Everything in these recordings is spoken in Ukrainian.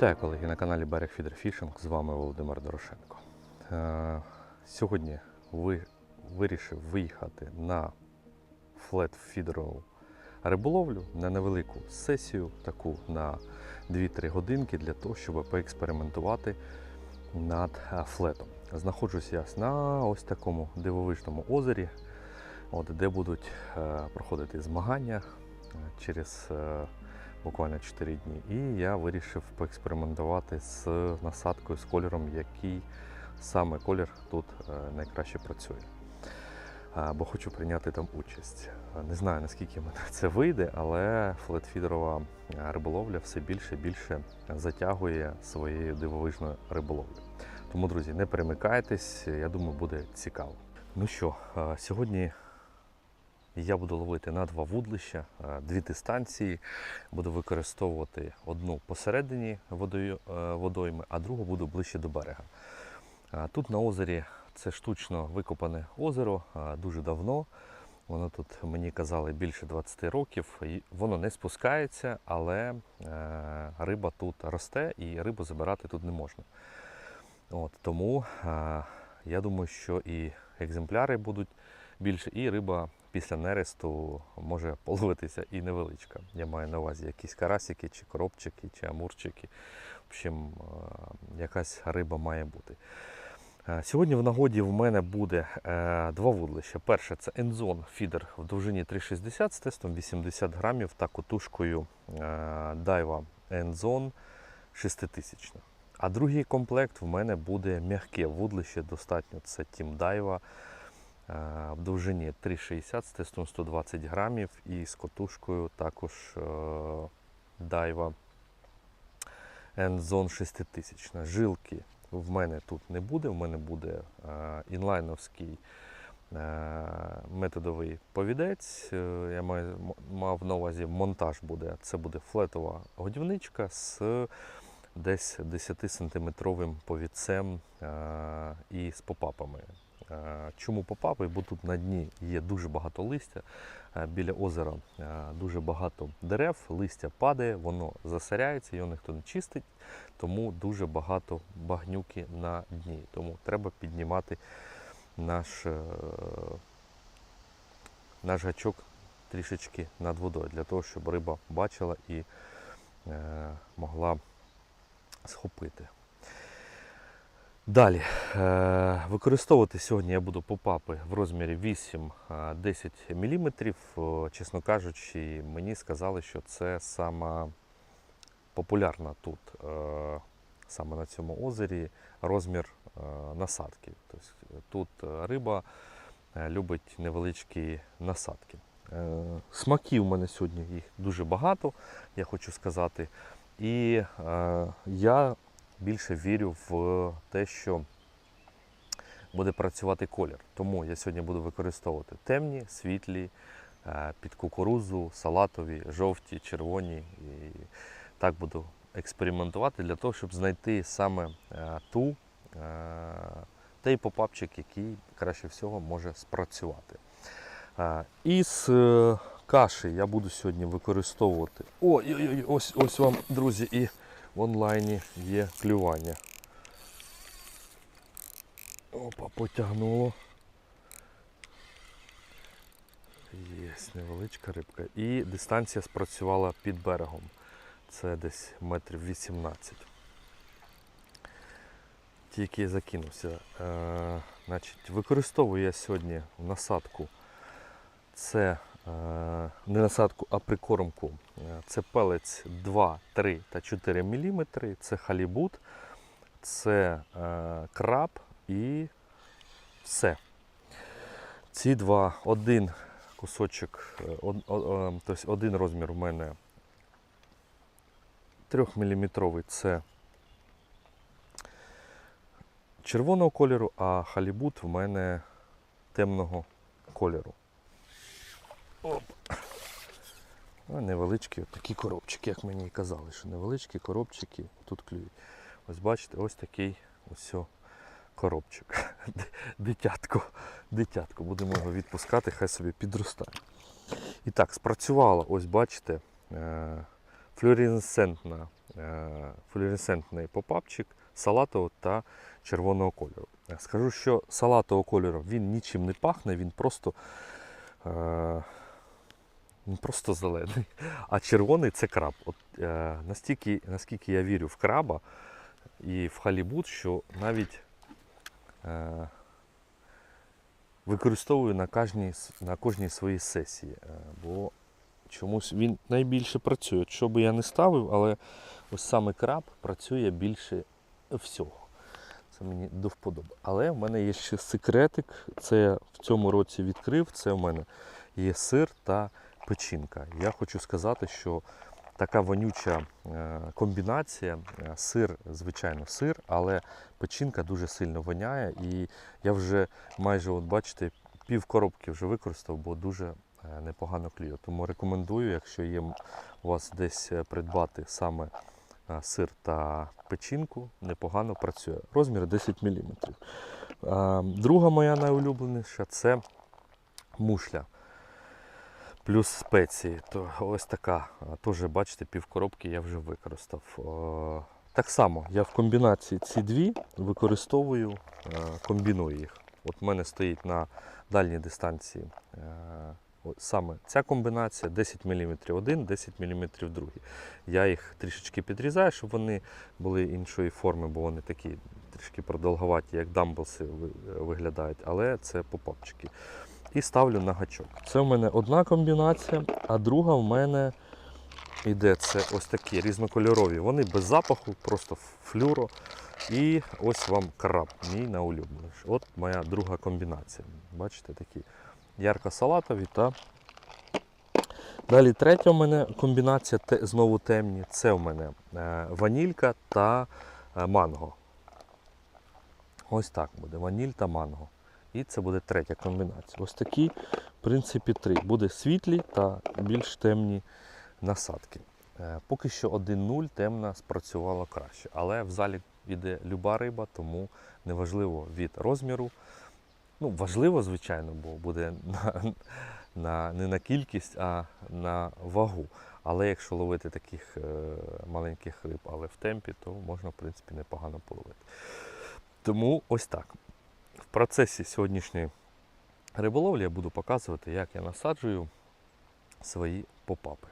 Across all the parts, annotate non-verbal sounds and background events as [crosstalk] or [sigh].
Вітаю колеги на каналі Берег Фідер Фішинг. З вами Володимир Дорошенко. Е, Сьогодні ви вирішив виїхати на флет фідерову риболовлю на невелику сесію, таку на 2-3 годинки для того, щоб поекспериментувати над е, флетом. Знаходжусь я на ось такому дивовижному озері, от, де будуть е, проходити змагання через буквально 4 дні. І я вирішив поекспериментувати з насадкою, з кольором, який саме колір тут е, найкраще працює. Бо хочу прийняти там участь. Не знаю наскільки мене [laughs] це вийде, але флетфідерова е, риболовля все більше і більше затягує своєю дивовижною риболовлею. Тому, друзі, не перемикайтесь, я думаю, буде цікаво. Ну що, е, сьогодні я буду ловити на два вудлища, е, дві дистанції. Буду використовувати одну посередині е, водойми, а другу буду ближче до берега. Тут на озері це штучно викопане озеро е, дуже давно. Воно тут, мені казали, більше 20 років. Воно не спускається, але е, риба тут росте і рибу забирати тут не можна. От, тому е, я думаю, що і екземпляри будуть більше, і риба після нересту може половитися і невеличка. Я маю на увазі якісь карасики, чи коробчики, чи амурчики. В общем, е, якась риба має бути. Е, Сьогодні в нагоді в мене буде е, два вудлища. Перше це Enzone фідер в довжині 3,60 з тестом 80 грамів та котушкою е, Daiwa Enzone 6000. А другий комплект в мене буде м'яке вудлище достатньо. Це Team е, в довжині 3,60 з тестом 120 грамів і з котушкою також е, Daiwa Enzone 6000. Жилки в мене тут не буде, в мене буде е, інлайновський е, методовий повідець. Е, Я мав на увазі монтаж буде. Це буде флетова годівничка з десь 10-сантиметровим повідцем е, і з попапами. Е, Чому попапи? Бо тут на дні є дуже багато листя. Е, Біля озера е, дуже багато дерев, листя падає, воно засоряється, його ніхто не чистить, тому дуже багато багнюки на дні. Тому треба піднімати наш, наш гачок трішечки над водою, для того, щоб риба бачила і могла схопити. Далі. Е, Використовувати сьогодні я буду попапи в розмірі 8-10 мм. Чесно кажучи, мені сказали, що це сама популярна тут, е, саме на цьому озері, розмір е, насадки. Тобто тут риба любить невеличкі насадки. Смаків у мене сьогодні їх дуже багато, я хочу сказати. І я більше вірю в те, що буде працювати колір. Тому я сьогодні буду використовувати темні, світлі, е, під кукурузу, салатові, жовті, червоні. І так буду експериментувати для того, щоб знайти саме е, ту, е, той попапчик, який краще всього може спрацювати. Із каші я буду сьогодні використовувати. Ой-ой-ой, ось, ось вам, друзі, і в онлайні є клювання. Опа, потягнуло. Є невеличка рибка. І дистанція спрацювала під берегом. Це десь метрів 18. Тільки закинувся. Е, значить, використовую я сьогодні в насадку. Це не насадку, а прикормку. Е, Це пелець 2, 3 та 4 мм. Це халібут, це е, краб і все. Ці два, один кусочок, е, е, тобто один розмір у мене 3-мм це червоного кольору, а халібут в мене темного кольору. Оп. А невеличкі такі коробчики, як мені і казали, що невеличкі коробчики тут клюють. Ось бачите, ось такий ось коробчик. Дитятко, дитятко. Будемо його відпускати, хай собі підростає. І так, спрацювала, ось бачите, е, е, флюоресцентний попапчик салатового та червоного кольору. Скажу, що салатового кольору він нічим не пахне, він просто, е, він просто зелений. А червоний це краб. От, е, настільки, наскільки я вірю в краба і в халібут, що навіть е, використовую на кожній, на кожній своїй сесії. Е, бо чомусь він найбільше працює. Що би я не ставив, але ось саме краб працює більше всього. Це мені до вподоби. Але в мене є ще секретик. Це я в цьому році відкрив. Це в мене є сир та печінка. Я хочу сказати, що така вонюча е, комбінація. е, Сир, звичайно, сир, але печінка дуже сильно воняє. І я вже майже, от бачите, пів коробки вже використав, бо дуже е, непогано клює. Тому рекомендую, якщо є у вас десь придбати саме сир та печінку, непогано працює. Розмір 10 мм. Друга моя найулюбленіша це мушля. Плюс спеції. То ось така. Теж, бачите, пів коробки я вже використав. Так само я в комбінації ці дві використовую, е, комбіную їх. От в мене стоїть на дальній дистанції е, саме ця комбінація 10 мм один, 10 мм другий. Я їх трішечки підрізаю, щоб вони були іншої форми, бо вони такі трішки продовговаті, як дамблси виглядають, але це попапчики. І ставлю на гачок. Це в мене одна комбінація, а друга в мене іде це ось такі різнокольорові. Вони без запаху, просто флюро. І ось вам краб, мій найулюбленіший. От моя друга комбінація. Бачите, такі ярко-салатові та. Далі третя у мене комбінація те- знову темні. Це у мене е, ванілька та е, манго. Ось так буде. Ваніль та манго. І це буде третя комбінація. Ось такі, в принципі, три. Буде світлі та більш темні насадки. Е, Поки що 1-0 темна спрацювала краще. Але в залі йде люба риба, тому неважливо від розміру. Ну, важливо, звичайно, бо буде на, на, не на кількість, а на вагу. Але якщо ловити таких е, маленьких риб, але в темпі, то можна, в принципі, непогано половити. Тому ось так. Процесі сьогоднішньої риболовлі я буду показувати, як я насаджую свої попапи.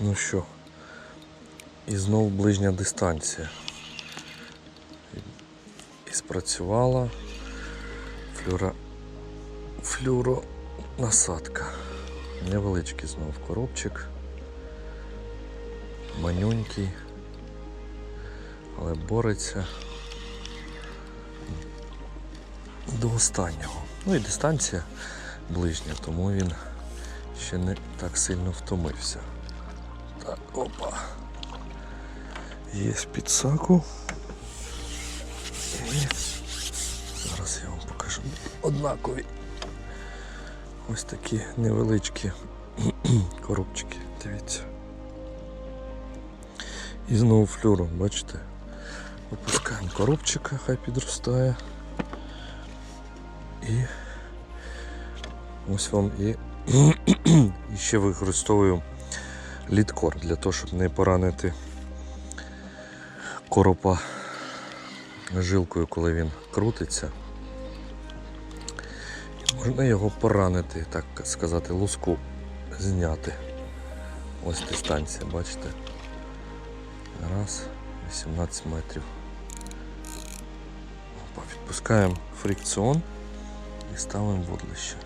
Ну що, і знову ближня дистанція. І спрацювала флюро насадка. Невеличкий знов коробчик. Манюнький, але бореться до останнього. Ну і дистанція ближня, тому він ще не так сильно втомився. Так, опа. Є підсаку. І зараз я вам покажу. Однакові. Ось такі невеличкі [clears throat] коробчики, дивіться. І знову флюру, бачите? Випускаємо коробчика, хай підростає. І ось вам і, [clears throat] і ще використовую літкор для того, щоб не поранити коропа жилкою, коли він крутиться. Можна його поранити, так сказати, луску зняти. Ось дистанція, бачите? Раз, 18 метрів. Опа, Відпускаємо фрикціон і ставимо водлище.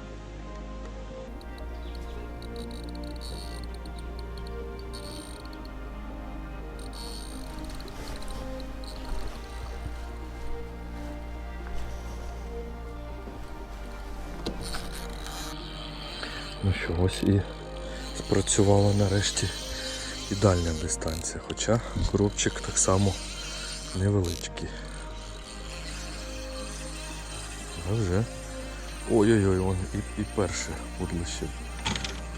Що, ось і спрацювала нарешті і дальня дистанція, хоча коробчик так само невеличкий. А вже. Ой-ой-ой, вон і, і перше вудлище.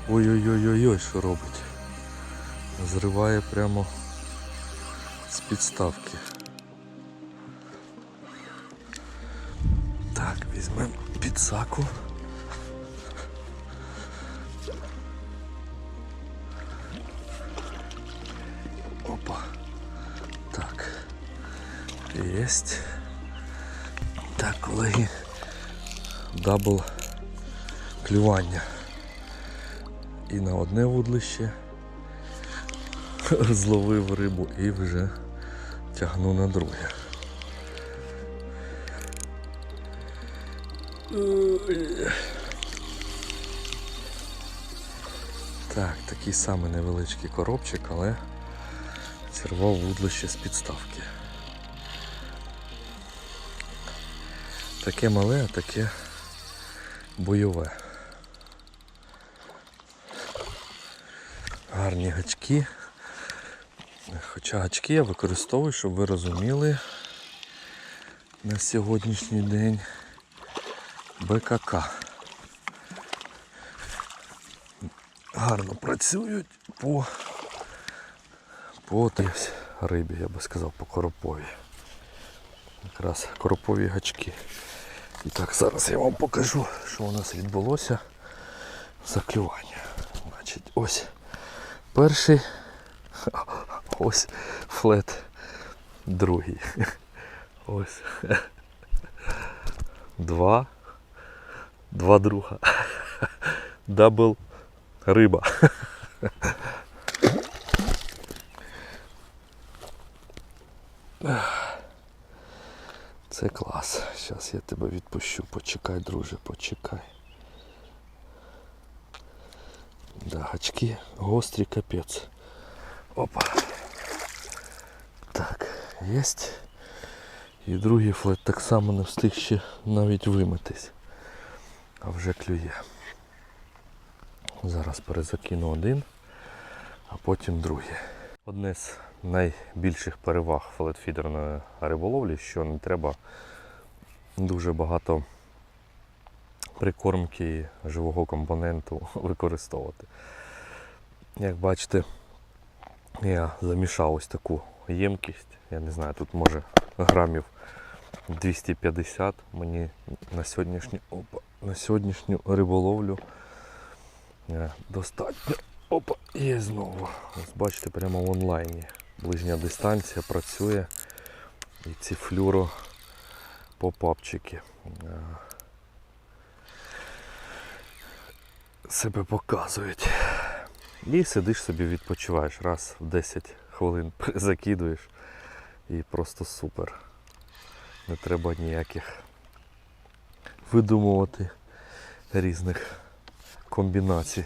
Ой-ой-ой-ой, що робить? Зриває прямо з підставки. Так, візьмемо підсаку. Єсть. Так, колеги. Дабл клювання. І на одне вудлище зловив рибу і вже тягну на друге. Так, такий самий невеличкий коробчик, але зірвав вудлище з підставки. Таке мале, а таке бойове. Гарні гачки. Хоча гачки я використовую, щоб ви розуміли на сьогоднішній день БКК. Гарно працюють по, по рибі, я би сказав, по коропові. Якраз коропові гачки. І так, зараз я вам покажу, що у нас відбулося за клювання. Значить, ось перший, [laughs] ось флет другий. [laughs] Ось. [laughs] Два. Два друга. Дабл риба. Це клас. Зараз я тебе відпущу. Почекай, друже, почекай. Да, гачки гострі капець. Опа. Так, єсть. І другий флет так само не встиг ще навіть вимитись. А вже клює. Зараз перезакину один, а потім другий. Одне з найбільших переваг флетфідерної риболовлі, що не треба дуже багато прикормки живого компоненту [laughs] використовувати. Як бачите, я замішав ось таку ємкість. Я не знаю, тут може грамів 250 мені на сьогоднішню, опа, на сьогоднішню риболовлю е, достатньо. Опа, є знову. Ось бачите, прямо в онлайні. Ближня дистанція працює. І ці флюро попапчики е, себе показують. І сидиш собі, відпочиваєш. Раз в 10 хвилин [laughs] закидуєш і просто супер. Не треба ніяких видумувати різних комбінацій.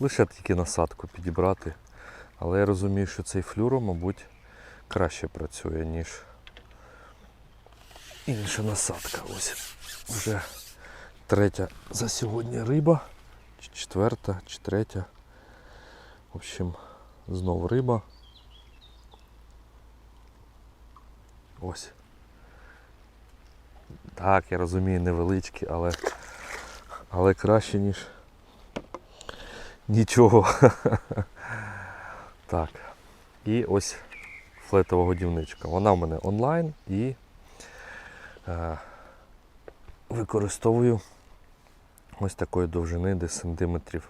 Лише тільки насадку підібрати. Але я розумію, що цей флюро, мабуть, краще працює, ніж інша насадка. Ось вже третя за сьогодні риба, чи четверта, чи третя. В общем, знову риба. Ось. Так, я розумію, невеличкі, але, але краще, ніж нічого. [laughs] Так. І ось флетова годівничка. Вона в мене онлайн і е, використовую ось такої довжини, десь сантиметрів,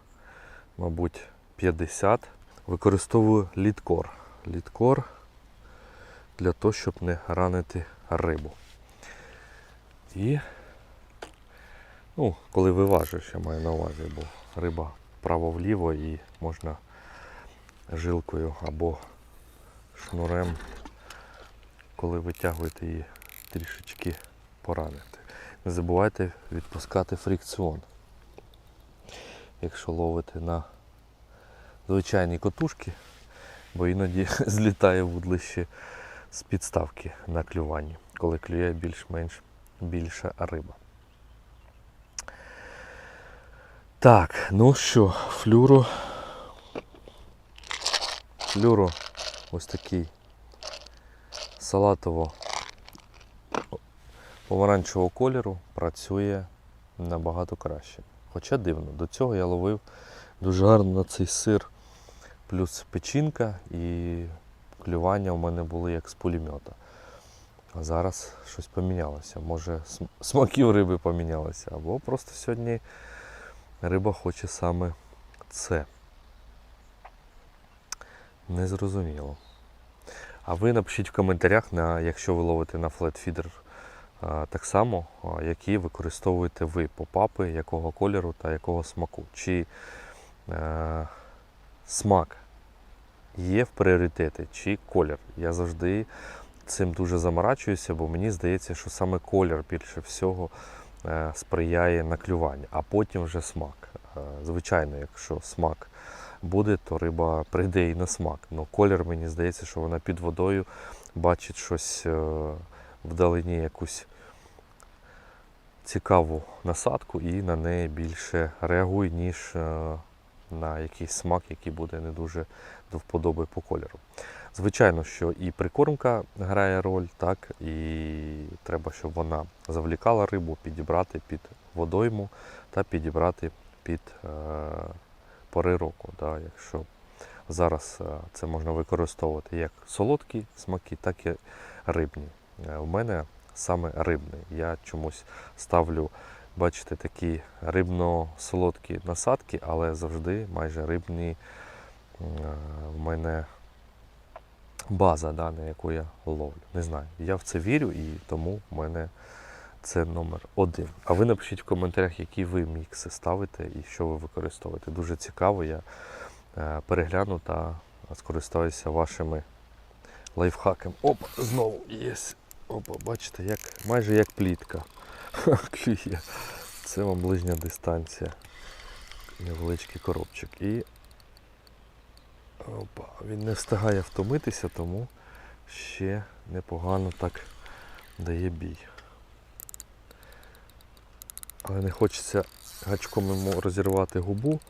мабуть, 50. Використовую літкор. Літкор для того, щоб не ранити рибу. І ну, коли виважуєш, я маю на увазі, бо риба право-вліво і можна жилкою або шнурем, коли витягуєте її трішечки поранити. Не забувайте відпускати фрикціон. Якщо ловите на звичайні котушки, бо іноді [laughs] злітає вудлище з підставки на клюванні, коли клює більш-менш більша риба. Так, ну що, флюро флюро ось такий салатово помаранчевого кольору працює набагато краще. Хоча дивно, до цього я ловив дуже гарно на цей сир, плюс печінка і клювання у мене були як з пулемета. А зараз щось помінялося. Може, смаків риби помінялося, або просто сьогодні риба хоче саме це. Незрозуміло. А ви напишіть в коментарях, на, якщо ви ловите на флетфідер так само, які використовуєте ви попапи, якого кольору та якого смаку. Чи е, смак є в пріоритеті, чи колір. Я завжди цим дуже заморачуюся, бо мені здається, що саме колір більше всього е, сприяє наклюванню, а потім вже смак. Е, Звичайно, якщо смак буде, то риба прийде і на смак. Ну колір мені здається, що вона під водою бачить щось е, вдалині, якусь цікаву насадку і на неї більше реагує, ніж е, на якийсь смак, який буде не дуже до вподоби по кольору. Звичайно, що і прикормка грає роль, так, і треба, щоб вона завлікала рибу, підібрати під водойму та підібрати під е, пори року. Да, якщо зараз е, це можна використовувати як солодкі смаки, так і рибні. Е, У мене саме рибний. Я чомусь ставлю, бачите, такі рибно-солодкі насадки, але завжди майже рибні е, в мене база, да, на яку я ловлю. Не знаю. Я в це вірю і тому в мене це номер один. А ви напишіть в коментарях, які ви мікси ставите і що ви використовуєте. Дуже цікаво, я е, перегляну та скористаюся вашими лайфхаками. Опа, знову є. Опа, бачите, як, майже як плітка. [laughs] Це вам ближня дистанція. Невеличкий коробчик. І Опа, він не встигає втомитися, тому ще непогано так дає бій. Але не хочеться гачком йому розірвати губу,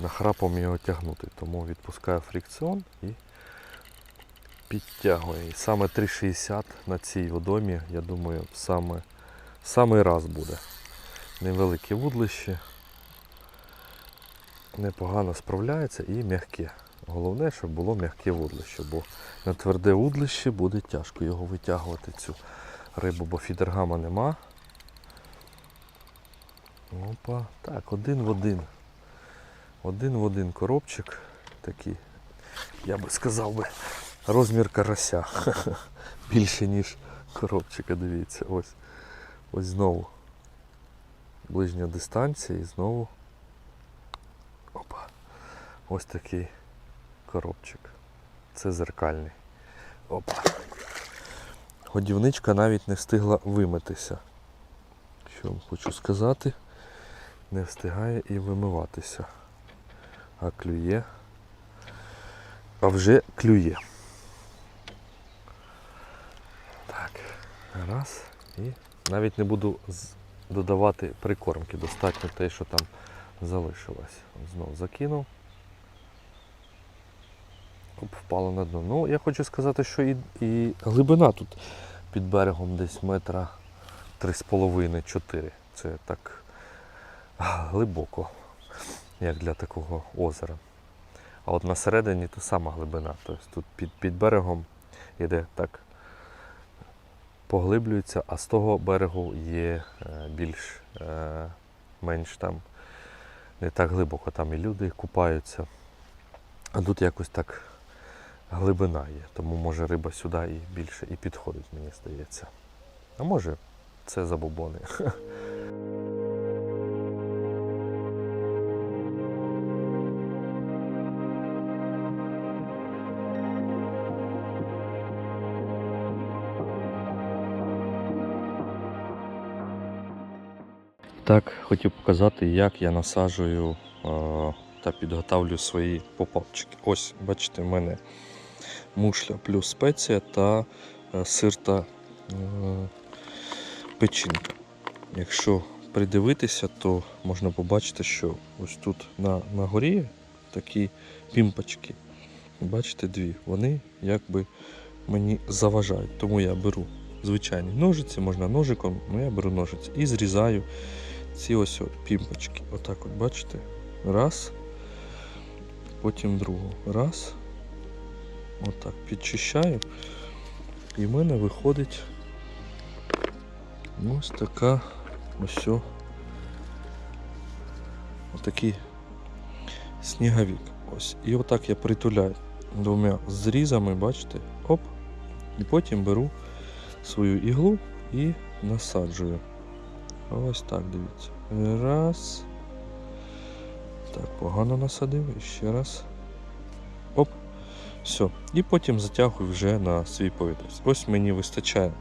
нахрапом його тягнути. Тому відпускаю фрикціон і підтягує. І саме 3,60 на цій водомі, я думаю, саме, самий раз буде. Невелике вудлище, непогано справляється і м'яке. Головне, щоб було м'яке вудлище, бо на тверде вудлище буде тяжко його витягувати цю рибу, бо фідергама нема. Опа. Так, один в один. Один в один коробчик такий, я би сказав би, розмір карася. [laughs] Більше, ніж коробчика, дивіться. Ось. Ось знову. Ближня дистанція і знову. Опа. Ось такий коробчик. Це зеркальний. Опа. Годівничка навіть не встигла вимитися. Що вам хочу сказати, не встигає і вимиватися. А клює. А вже клює. Так, раз. І навіть не буду додавати прикормки. Достатньо те, що там залишилось. Знов закинув. Оп, впало на дно. Ну, я хочу сказати, що і, і глибина тут під берегом десь метра 3,5-4. Це так глибоко, як для такого озера. А от на середині то сама глибина. Тобто тут під, під берегом іде так поглиблюється, а з того берегу є е, більш е, менш там не так глибоко, там і люди купаються. А тут якось так глибина є, тому може риба сюди і більше і підходить, мені здається. А може це забобони. [laughs] Так, хотів показати, як я насаджую е, та підготавлю свої попапчики. Ось, бачите, в мене мушля плюс спеція та е, сир та е, печінка. Якщо придивитися, то можна побачити, що ось тут на, на горі такі пімпочки. бачите, дві. Вони якби мені заважають. Тому я беру звичайні ножиці, можна ножиком, але я беру ножиці і зрізаю ці ось пімпочки. Отак от, бачите? Раз. Потім другу. Раз. Отак. Підчищаю. І в мене виходить ось така ось отакий сніговик. Ось. І отак я притуляю двома зрізами, бачите? Оп. І потім беру свою іглу і насаджую. Ось так, дивіться. Раз. Так, погано насадив. І ще раз. Оп. Все. І потім затягую вже на свій повідець. Ось мені вистачає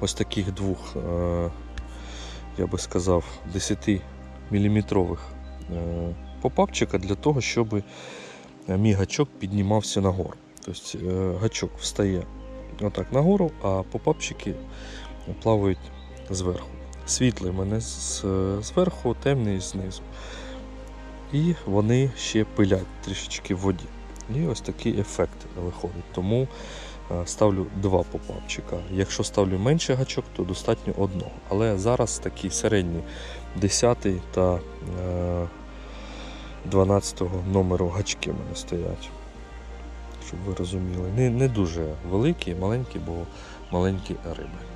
ось таких двох, е, я би сказав, 10-мм е, попапчика для того, щоб мій гачок піднімався нагору. Тобто е, гачок встає отак нагору, а попапчики плавають зверху. Світлий мене зверху, темний знизу. І вони ще пилять трішечки в воді. І ось такий ефект виходить. Тому е, ставлю два попапчика. Якщо ставлю менший гачок, то достатньо одного. Але зараз такі середні 10 та е, 12 номеру гачки мене стоять. Щоб ви розуміли. Не, не дуже великі, маленькі, бо маленькі риби.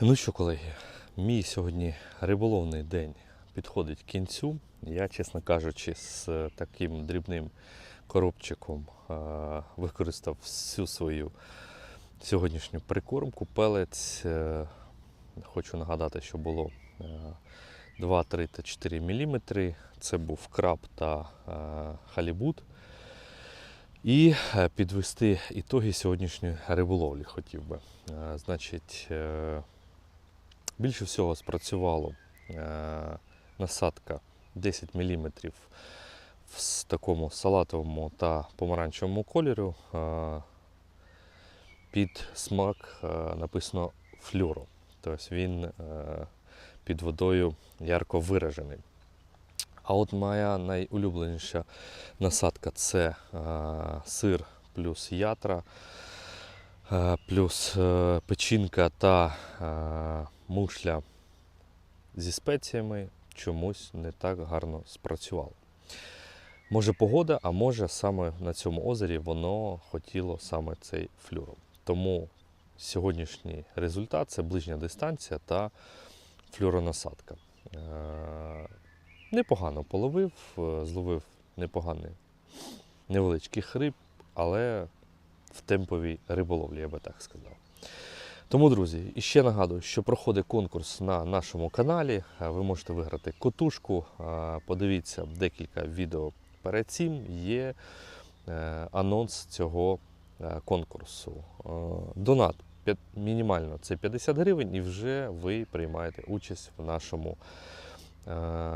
Ну що, колеги, мій сьогодні риболовний день підходить кінцю. Я, чесно кажучи, з е, таким дрібним коробчиком е, використав всю свою сьогоднішню прикормку. Пелець. е, Хочу нагадати, що було е, 2, 3 та 4 мм. Це був краб та е, халібут. І е, підвести ітоги сьогоднішньої риболовлі хотів би. Е, Значить, е, більше всього спрацювало е, насадка 10 мм в такому салатовому та помаранчевому кольорі. Е, Під смак е, написано флюро. Тобто він під водою ярко виражений. А от моя найулюбленіша насадка це сир плюс ятра, плюс е, печінка та е, мушля зі спеціями чомусь не так гарно спрацювало. Може погода, а може саме на цьому озері воно хотіло саме цей флюром. Тому сьогоднішній результат це ближня дистанція та флюронасадка. Е, Непогано половив, е, зловив непоганий невеличкий хрип, але в темповій риболовлі, я би так сказав. Тому, друзі, і ще нагадую, що проходить конкурс на нашому каналі. Е, Ви можете виграти котушку. Е, Подивіться декілька відео перед цим. Є е, анонс цього конкурсу. Донат мінімально це 50 гривень, і вже ви приймаєте участь в нашому е,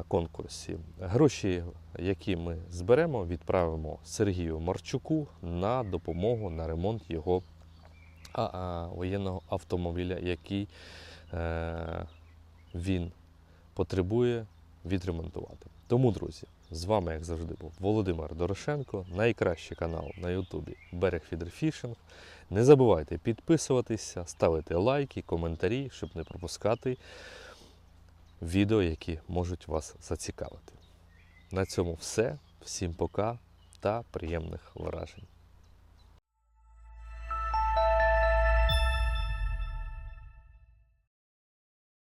конкурсі. Гроші, які ми зберемо, відправимо Сергію Марчуку на допомогу на ремонт його воєнного автомобіля, який е, він потребує відремонтувати. Тому, друзі, з вами, як завжди, був Володимир Дорошенко, найкращий канал на Ютубі Берег Фідерфішинг. Не забувайте підписуватися, ставити лайки, коментарі, щоб не пропускати відео, які можуть вас зацікавити. На цьому все. Всім пока та приємних вражень.